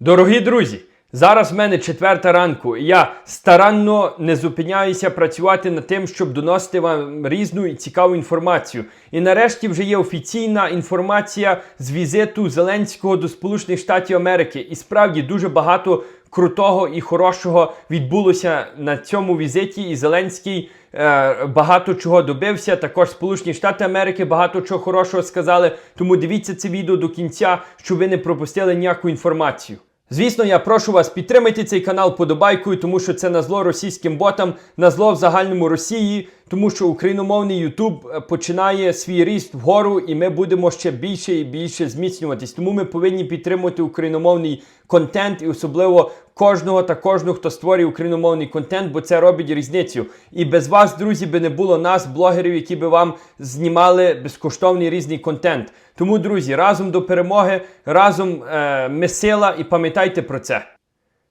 Дорогі друзі, зараз в мене четверта ранку, і я старанно не зупиняюся працювати над тим, щоб доносити вам різну і цікаву інформацію. І нарешті вже є офіційна інформація з візиту Зеленського до Сполучених Штатів Америки. І справді дуже багато крутого і хорошого відбулося на цьому візиті. І Зеленський е, багато чого добився. Також Сполучені Штати Америки багато чого хорошого сказали. Тому дивіться це відео до кінця, щоб ви не пропустили ніяку інформацію. Звісно, я прошу вас підтримайте цей канал подобайкою, тому що це на зло російським ботам, на зло в загальному Росії, тому що україномовний Ютуб е, починає свій ріст вгору, і ми будемо ще більше і більше зміцнюватись. Тому ми повинні підтримувати україномовний контент, і особливо кожного та кожного, хто створює україномовний контент, бо це робить різницю. І без вас, друзі, би не було нас, блогерів, які би вам знімали безкоштовний різний контент. Тому, друзі, разом до перемоги, разом е, ми сила і пам'ятайте про це.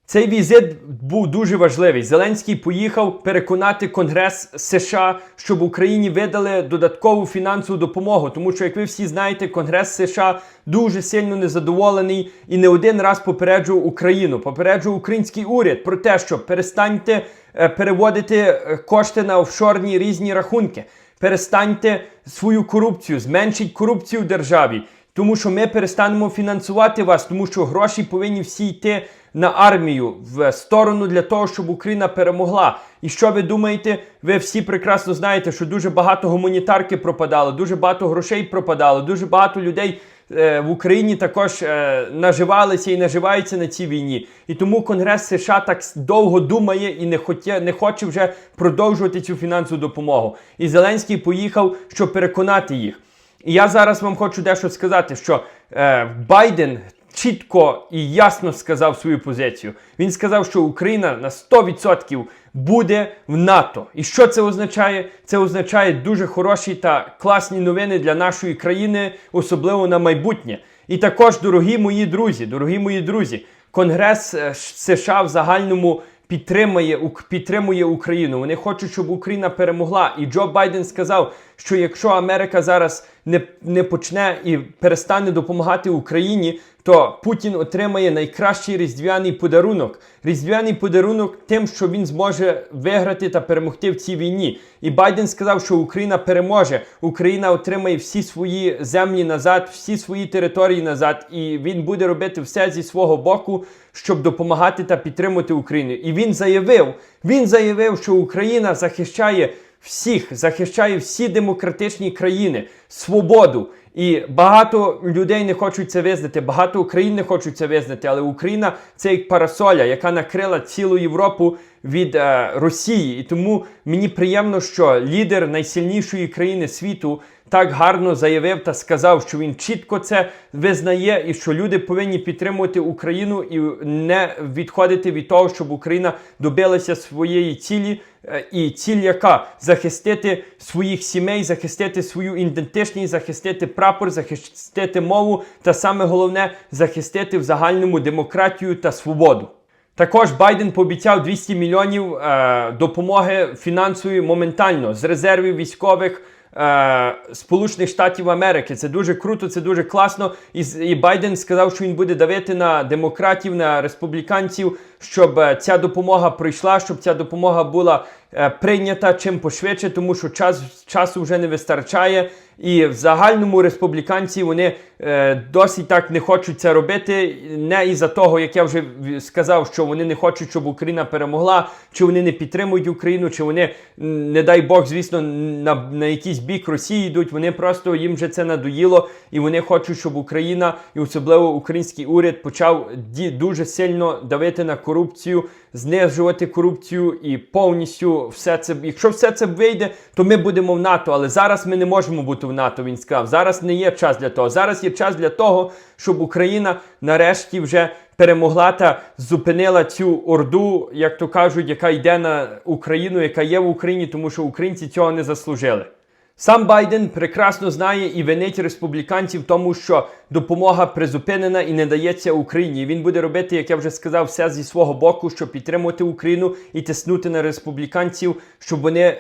Цей візит був дуже важливий. Зеленський поїхав переконати Конгрес США, щоб Україні видали додаткову фінансову допомогу. Тому що, як ви всі знаєте, Конгрес США дуже сильно незадоволений і не один раз попереджував Україну, попереджував український уряд про те, що перестаньте е, переводити е, кошти на офшорні різні рахунки. Перестаньте свою корупцію, зменшіть корупцію в державі. Тому що ми перестанемо фінансувати вас, тому що гроші повинні всі йти на армію в сторону для того, щоб Україна перемогла. І що ви думаєте? Ви всі прекрасно знаєте, що дуже багато гуманітарки пропадало, дуже багато грошей пропадало, дуже багато людей е, в Україні також е, наживалися і наживаються на цій війні. І тому Конгрес США так довго думає і не хоче, не хоче вже продовжувати цю фінансову допомогу. І Зеленський поїхав, щоб переконати їх. І я зараз вам хочу дещо сказати, що е, Байден чітко і ясно сказав свою позицію. Він сказав, що Україна на 100% буде в НАТО. І що це означає? Це означає дуже хороші та класні новини для нашої країни, особливо на майбутнє. І також, дорогі мої друзі, дорогі мої друзі, Конгрес е, США в загальному підтримує, підтримує Україну. Вони хочуть, щоб Україна перемогла. І Джо Байден сказав, що якщо Америка зараз не, не почне і перестане допомагати Україні, то Путін отримає найкращий різдвяний подарунок. Різдвяний подарунок тим, що він зможе виграти та перемогти в цій війні. І Байден сказав, що Україна переможе. Україна отримає всі свої землі назад, всі свої території назад, і він буде робити все зі свого боку, щоб допомагати та підтримати Україну. І він заявив, він заявив, що Україна захищає всіх, захищає всі демократичні країни, свободу. І багато людей не хочуть це визнати, багато Україн не хочуть це визнати, але Україна це як парасоля, яка накрила цілу Європу від е, Росії. І тому мені приємно, що лідер найсильнішої країни світу так гарно заявив та сказав, що він чітко це визнає, і що люди повинні підтримувати Україну і не відходити від того, щоб Україна добилася своєї цілі. Е, І ціль яка захистити своїх сімей, захистити свою ідентичність, захистити прапор, захистити мову, та саме головне захистити в загальному демократію та свободу. Також Байден пообіцяв 200 мільйонів е, допомоги фінансової моментально з резервів військових. Е, Сполучених Штатів Америки це дуже круто, це дуже класно. І, і Байден сказав, що він буде давити на демократів, на республіканців, щоб е, ця допомога прийшла, щоб ця допомога була прийнята чим пошвидше, тому що час часу вже не вистачає. І в загальному республіканці вони е, досить так не хочуть це робити. Не із-за того, як я вже сказав, що вони не хочуть, щоб Україна перемогла, чи вони не підтримують Україну, чи вони, не дай Бог, звісно, на, на якийсь бік Росії йдуть. Вони просто їм вже це надоїло, і вони хочуть, щоб Україна і особливо український уряд почав ді- дуже сильно давити на корупцію, знижувати корупцію і повністю все це. Якщо все це вийде, то ми будемо в НАТО. Але зараз ми не можемо бути в НАТО. Він сказав. Зараз не є час для того. Зараз є час для того, щоб Україна нарешті вже перемогла та зупинила цю орду, як то кажуть, яка йде на Україну, яка є в Україні, тому що українці цього не заслужили. Сам Байден прекрасно знає і винить республіканців тому, що допомога призупинена і не дається Україні. Він буде робити, як я вже сказав, все зі свого боку, щоб підтримувати Україну і тиснути на республіканців, щоб вони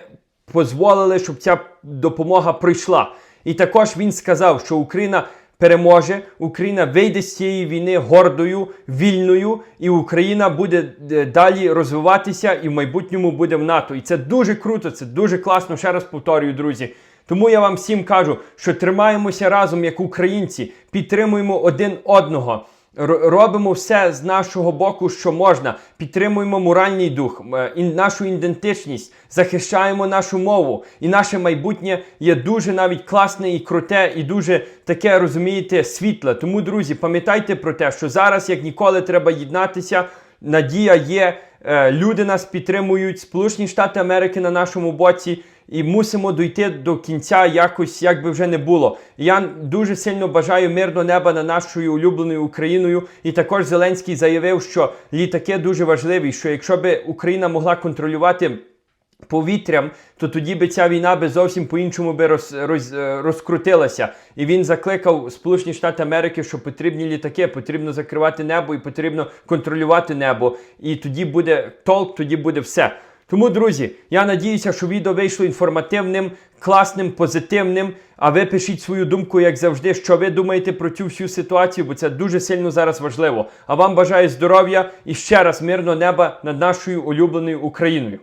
дозволили, щоб ця допомога прийшла. І також він сказав, що Україна переможе, Україна вийде з цієї війни гордою, вільною, і Україна буде е, далі розвиватися і в майбутньому буде в НАТО. І це дуже круто, це дуже класно. Ще раз повторюю, друзі. Тому я вам всім кажу, що тримаємося разом як українці, підтримуємо один одного. Робимо все з нашого боку, що можна. Підтримуємо моральний дух, е, нашу ідентичність, захищаємо нашу мову. І наше майбутнє є дуже навіть класне і круте, і дуже таке, розумієте, світле. Тому, друзі, пам'ятайте про те, що зараз, як ніколи, треба єднатися. Надія є, е, люди нас підтримують, Сполучені Штати Америки на нашому боці. І мусимо дійти до кінця якось, як би вже не було. Я дуже сильно бажаю мирного неба на нашою улюбленою Україною. І також Зеленський заявив, що літаки дуже важливі, що якщо би Україна могла контролювати повітрям, то тоді би ця війна би зовсім по-іншому би роз, роз, е, розкрутилася. І він закликав Сполучені Штати Америки, що потрібні літаки, потрібно закривати небо і потрібно контролювати небо. І тоді буде толк, тоді буде все. Тому, друзі, я надіюся, що відео вийшло інформативним, класним, позитивним. А ви пишіть свою думку, як завжди, що ви думаєте про цю всю ситуацію, бо це дуже сильно зараз важливо. А вам бажаю здоров'я і ще раз мирного неба над нашою улюбленою Україною.